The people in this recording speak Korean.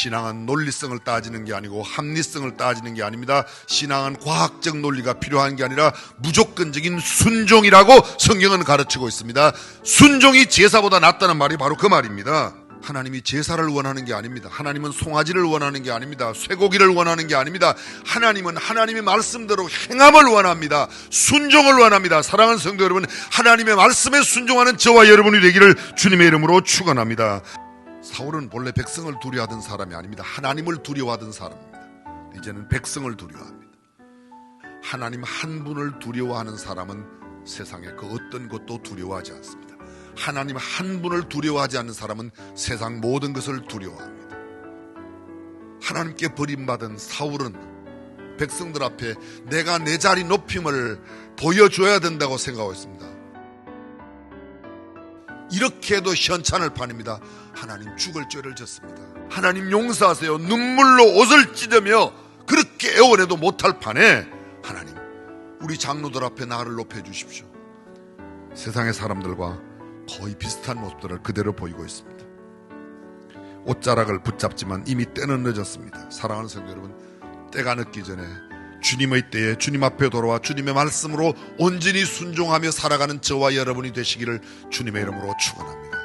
신앙은 논리성을 따지는 게 아니고 합리성을 따지는 게 아닙니다. 신앙은 과학적 논리가 필요한 게 아니라 무조건적인 순종이라고 성경은 가르치고 있습니다. 순종이 제사보다 낫다는 말이 바로 그 말입니다. 하나님이 제사를 원하는 게 아닙니다. 하나님은 송아지를 원하는 게 아닙니다. 쇠고기를 원하는 게 아닙니다. 하나님은 하나님의 말씀대로 행함을 원합니다. 순종을 원합니다. 사랑하는 성도 여러분, 하나님의 말씀에 순종하는 저와 여러분이 되기를 주님의 이름으로 축원합니다. 사울은 본래 백성을 두려워하던 사람이 아닙니다. 하나님을 두려워하던 사람입니다. 이제는 백성을 두려워합니다. 하나님 한 분을 두려워하는 사람은 세상에 그 어떤 것도 두려워하지 않습니다. 하나님 한 분을 두려워하지 않는 사람은 세상 모든 것을 두려워합니다. 하나님께 버림받은 사울은 백성들 앞에 내가 내 자리 높임을 보여줘야 된다고 생각하고 있습니다. 이렇게 해도 현찬을 파냅니다. 하나님 죽을 죄를 졌습니다. 하나님 용서하세요. 눈물로 옷을 찢으며 그렇게 애원해도 못할 판에 하나님 우리 장로들 앞에 나를 높여 주십시오. 세상의 사람들과 거의 비슷한 모습들을 그대로 보이고 있습니다. 옷자락을 붙잡지만 이미 때는 늦었습니다. 사랑하는 성도 여러분, 때가 늦기 전에 주님의 때에 주님 앞에 돌아와 주님의 말씀으로 온전히 순종하며 살아가는 저와 여러분이 되시기를 주님의 이름으로 축원합니다.